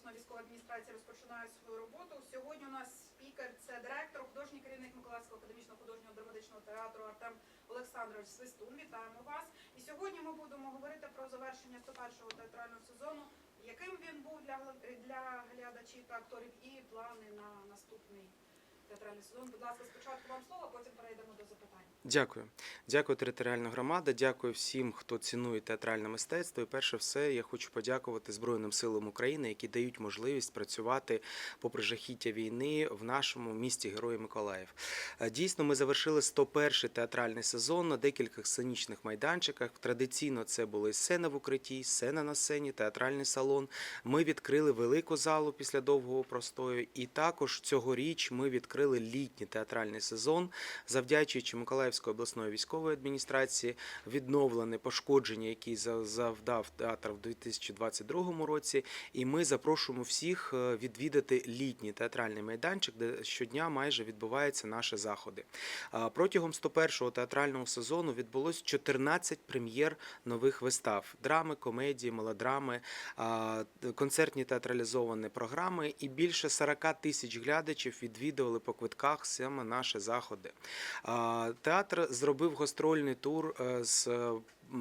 обласної військової адміністрації розпочинає свою роботу. Сьогодні у нас спікер це директор, художній керівник Миколаївського академічного художнього драматичного театру Артем Олександрович Свистун. Вітаємо вас. І сьогодні ми будемо говорити про завершення 101-го театрального сезону, яким він був для, для глядачів та акторів, і плани на наступний театральний сезон. Будь ласка, спочатку вам слово, потім перейдемо до запитань. Дякую. Дякую, територіальна громада. Дякую всім, хто цінує театральне мистецтво. І перше все, я хочу подякувати Збройним силам України, які дають можливість працювати попри жахіття війни в нашому місті Герої Миколаїв. Е, Дійсно, ми завершили 101-й театральний сезон на декількох сценічних майданчиках. Традиційно це були сцена в укритті, сцена на сцені, театральний салон. Ми відкрили велику залу після довгого простою. І також цьогоріч ми відкрили літній театральний сезон, завдячуючи Миколаївської обласної військової адміністрації, відновлене пошкодження, які за- завдав театр в 2022 році. І ми запрошуємо всіх е, відвідати літній театральний майданчик, де щодня майже відбуваються наші заходи. Протягом 101-го театрального сезону відбулось 14 прем'єр нових вистав: драми, комедії, мелодрами, концертні театралізовані програми, і більше 40 тисяч глядачів відвідували по квитках саме наші заходи. Театр зробив гастрольний тур е, з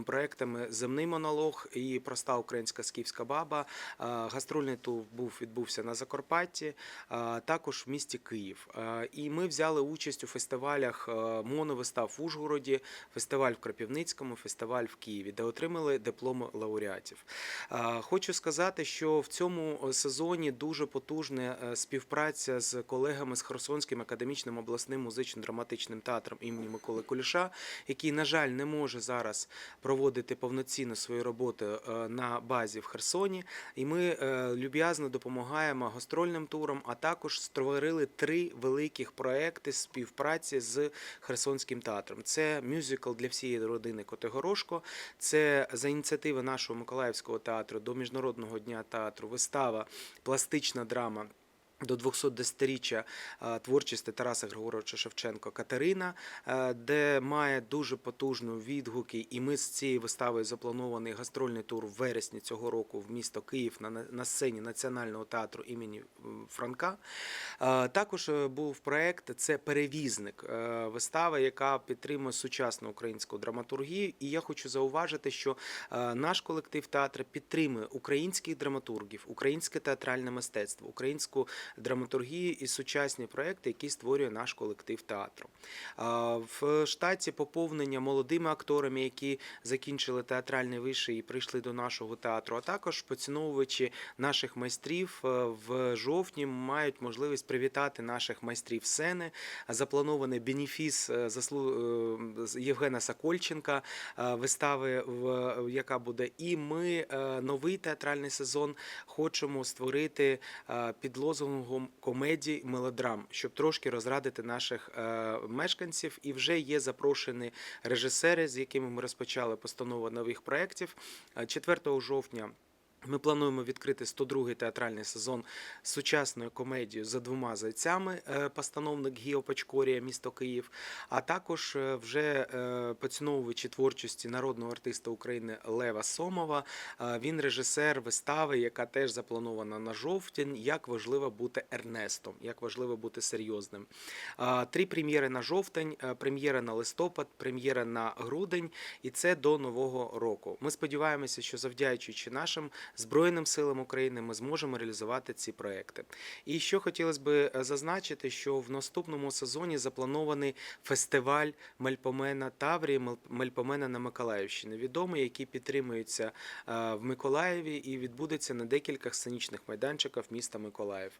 проектами Земний монолог і Проста українська скіфська баба. А, Гастрольний тур був відбувся на Закарпатті, а, також в місті Київ. І ми взяли участь у фестивалях е, моновистав в Ужгороді, фестиваль в Кропівницькому, фестиваль в Києві, де отримали дипломи лауреатів. Хочу сказати, що в цьому сезоні дуже потужна е, співпраця з колегами з Херсонським академічним обласним музично-драматичним театром імені Миколи Куліша, який, на жаль, не може зараз проводити повноцінно свою роботу е, на базі в Херсоні. І ми е, люб'язно допомагаємо гастрольним турам, а також створили три великих проекти співпраці з Херсонським театром. Це мюзикл для всієї родини Котигорошко. Це за ініціативи нашого Миколаївського театру до Міжнародного дня театру вистава, пластична драма. До 210-річчя е, творчості Тараса Григоровича Шевченко Катерина, е, де має дуже потужну відгуки, і ми з цією виставою запланований гастрольний тур в вересні цього року в місто Київ на, сцені Національного театру імені Франка. Е, Також був проект це перевізник вистава, яка підтримує сучасну українську драматургію. І я хочу зауважити, що наш колектив театру підтримує українських драматургів, українське театральне мистецтво, українську драматургію і сучасні проекти, які створює наш колектив театру. В штаті поповнення молодими акторами, які закінчили театральний виший і прийшли до нашого театру, а також поціновувачі наших майстрів е, в жовтні мають можливість привітати наших майстрів сцени. Запланований бенефіс е, е, Євгена Сокольченка вистави, яка буде. І ми новий театральний сезон хочемо створити під лозунгом комедій мелодрам, щоб трошки розрадити наших е, мешканців. І вже є запрошені режисери, з якими ми розпочали постанову нових проєктів. Е, 4 жовтня. Ми плануємо відкрити 102-й театральний сезон сучасною комедією за двома зайцями. е, Постановник Гіо Пачкорія, місто Київ. А також е, вже е, поціновувачі творчості народного артиста України Лева Сомова. Він режисер вистави, яка теж запланована на жовтень. Як важливо бути Ернестом, як важливо бути серйозним. Три прем'єри на жовтень, прем'єра на листопад, прем'єра на грудень, і це до нового року. Ми сподіваємося, що завдячуючи нашим Збройним силам України ми зможемо реалізувати ці проекти. І що хотілося б зазначити, що в наступному сезоні запланований фестиваль Мельпомена Таврії, Мел- Мельпомена на Миколаївщині, відомий, який підтримується е, в Миколаєві і відбудеться на декількох сценічних майданчиках міста Миколаїв.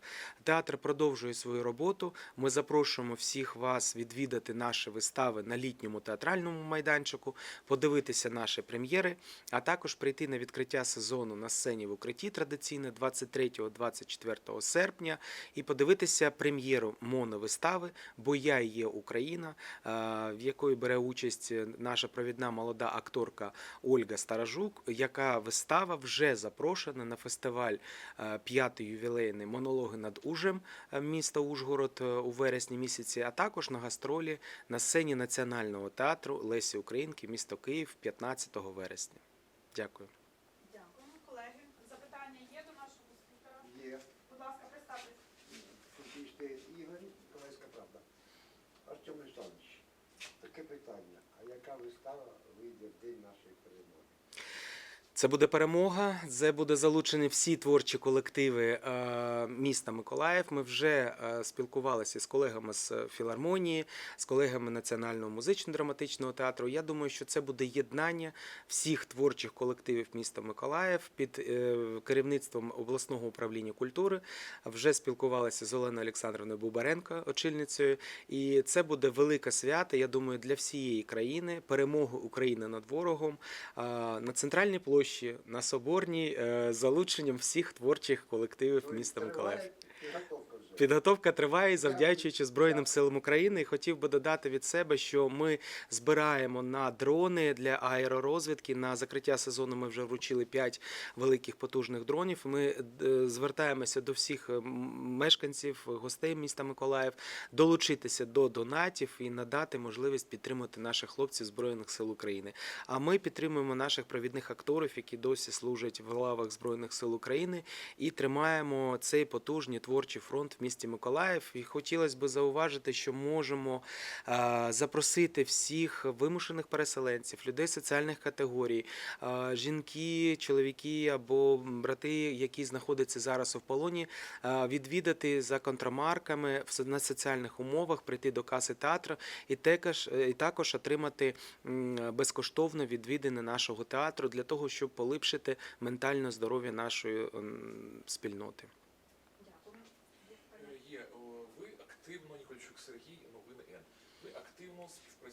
Театр продовжує свою роботу. Ми запрошуємо всіх вас відвідати наші вистави на літньому театральному майданчику, подивитися наші прем'єри, а також прийти на відкриття сезону на сцені в укритті традиційно 23-24 серпня і подивитися прем'єру моновистави Бо я є Україна, е, в якої бере участь наша провідна молода акторка Ольга Старожук, яка вистава вже запрошена на фестиваль е, п'ятий ювілейний монологи над Ужем е, міста Ужгород у вересні місяці, а також на гастролі на сцені Національного театру Лесі Українки, місто Київ 15 вересня. Дякую. Дякуємо, колеги. Запитання є до нашого спікера? Є. вистава вийде в день нашої? Це буде перемога. Це буде залучені всі творчі колективи е, міста Миколаїв. Ми вже е, спілкувалися з колегами з філармонії, з колегами Національного музично-драматичного театру. Я думаю, що це буде єднання всіх творчих колективів міста Миколаїв під е, керівництвом обласного управління культури. Вже спілкувалися з Оленою Олександровною Бубаренко, очільницею. І це буде велике свято. Я думаю, для всієї країни перемогу України над ворогом на центральній площі, на Соборній, е, з залученням всіх творчих колективів міста Миколаїв. Підготовка триває, завдячуючи Збройним силам України. І хотів би додати від себе, що ми збираємо на дрони для аеророзвідки. На закриття сезону ми вже вручили 5 великих потужних дронів. Ми е, звертаємося до всіх е, мешканців, гостей міста Миколаїв долучитися до донатів і надати можливість підтримати наших хлопців Збройних сил України. А ми підтримуємо наших провідних акторів, які досі служать в лавах Збройних сил України, і тримаємо цей потужний творчий фронт в місті Миколаїв. І хотілося б зауважити, що можемо е, запросити всіх вимушених переселенців, людей соціальних категорій, е, жінки, чоловіки або брати, які знаходяться зараз у полоні, е, відвідати за контрамарками в на соціальних умовах, прийти до каси театру і також, і також отримати безкоштовно відвідини нашого театру для того, щоб поліпшити ментальне здоров'я нашої спільноти.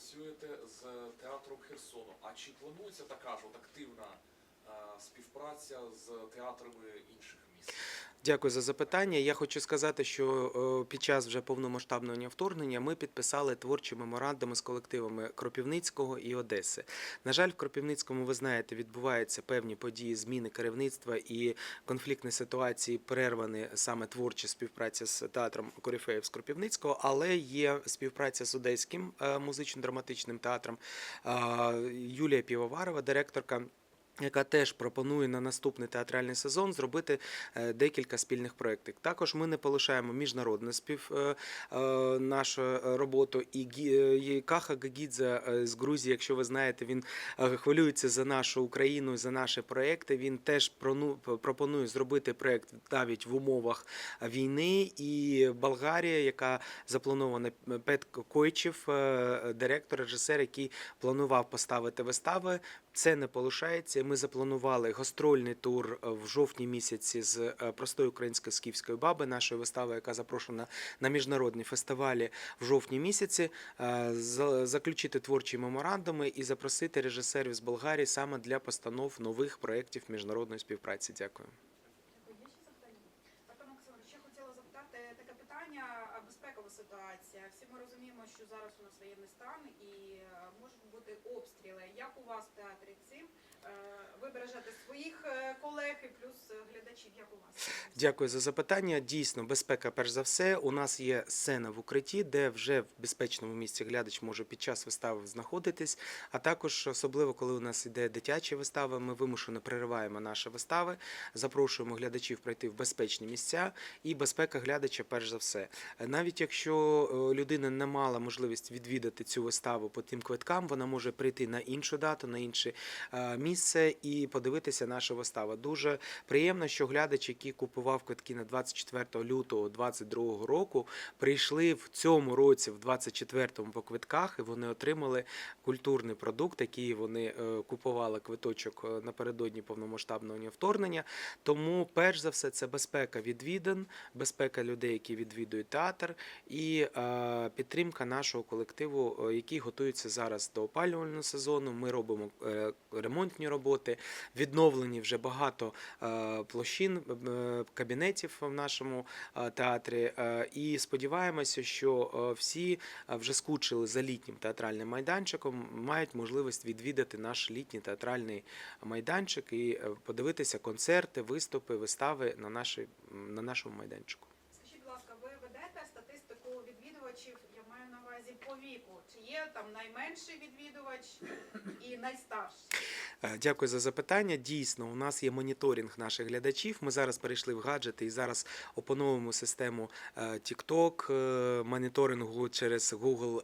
Співпрацюєте з театром Херсону. А чи планується така ж от активна співпраця з театрами інших? Дякую за запитання. Я хочу сказати, що е, під час вже повномасштабного вторгнення ми підписали творчі меморандуми з колективами Кропівницького і Одеси. На жаль, в Кропівницькому, ви знаєте, відбуваються певні події, зміни керівництва і конфліктні ситуації перервані саме творча співпраця з театром Корифеїв з Кропівницького, але є співпраця з Одеським е, музично-драматичним театром. Е, Юлія Півоварова, директорка. Яка теж пропонує на наступний театральний сезон зробити е, декілька спільних проєктів. Також ми не полишаємо міжнародну спів е, е, нашу роботу. І Каха Гагідзе з Грузії, якщо ви знаєте, він хвилюється за нашу Україну, за наші проекти. Він теж пропонує зробити проект навіть в умовах війни. І Болгарія, яка запланована Пет Койчев, директор, режисер, який планував поставити вистави. Це не полишається. Ми запланували гастрольний тур е, в жовтні місяці з е, простої української скіфської баби, нашої вистави, яка запрошена на міжнародні фестивалі в жовтні місяці. е, Заключити творчі меморандуми і запросити режисерів з Болгарії саме для постанов нових проєктів міжнародної співпраці. Дякую. Питання, безпекова ситуація. Всі ми розуміємо, що зараз у нас воєнний стан і е, можуть бути обстріли. У вас в театрі цим? Ви своїх е, колег і плюс е, глядачів, як у вас? Дякую за запитання. Дійсно, безпека, перш за все. У нас є сцена в укритті, де вже в безпечному місці глядач може під час вистави знаходитись. А також, особливо, коли у нас іде дитячі вистави, ми вимушено перериваємо наші вистави, запрошуємо глядачів пройти в безпечні місця. І безпека глядача, перш за все. Навіть якщо е, людина не мала можливість відвідати цю виставу по тим квиткам, вона може прийти на іншу дату, на інше місце і подивитися нашу виставу. Дуже приємно, що глядач, який купував квитки на 24 лютого 2022 року, прийшли в цьому році, в 24-му по квитках, і вони отримали культурний продукт, який вони е, купували квиточок е, напередодні повномасштабного вторгнення. Тому, перш за все, це безпека відвідин, безпека людей, які відвідують театр, і е, підтримка нашого колективу, який готується зараз до опалювального сезону. Ми робимо ремонтні роботи, відновлені вже багато е, площин, е, кабінетів в нашому е, театрі. І сподіваємося, що всі вже скучили за літнім театральним майданчиком, мають можливість відвідати наш літній театральний майданчик і подивитися концерти, виступи, вистави на, нашій, на нашому майданчику. Скажіть, будь ласка, ви ведете статистику відвідувачів? Я маю на увазі по віку? Чи є там найменший відвідувач і найстарший? Е, Дякую за запитання. Дійсно, у нас є моніторинг наших глядачів. Ми зараз перейшли в гаджети і зараз опановуємо систему е, TikTok, е, моніторингу через Google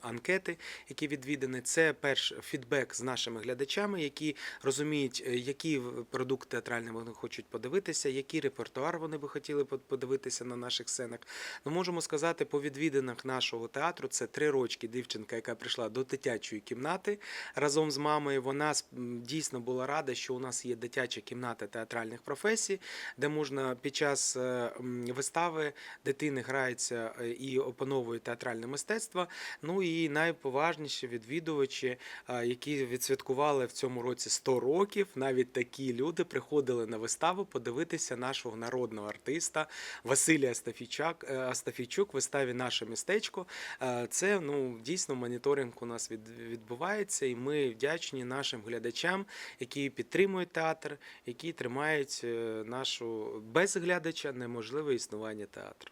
анкети, які відвідані. Це перш фідбек з нашими глядачами, які розуміють, які в- продукт театральний вони хочуть подивитися, який репертуар вони би хотіли под- подивитися на наших сценах. Ну, можемо сказати, по відвідинах нашого театру це три рочки дівчинка, яка прийшла до дитячої кімнати разом з мамою. Вона дійсно була рада, що у нас є дитяча кімната театральних професій, де можна під час е, вистави дитини грається е, і опановує театральне мистецтво. Ну і найповажніші відвідувачі, е, які відсвяткували в цьому році 100 років. Навіть такі люди приходили на виставу подивитися нашого народного артиста Василія Астафійчак, е, Астафійчук виставі Наше містечко. Е, Це ну дійсно моніторинг у нас відбувається, і ми вдячні нашим глядачам, які підтримують театр, які тримають е, нашу без глядача неможливе існування театру.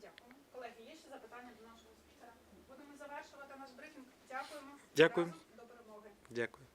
Дякую. Колеги, є ще запитання до нашого спікера? Будемо завершувати наш брифінг. Дякуємо. Дякую. Разом до перемоги. Дякую.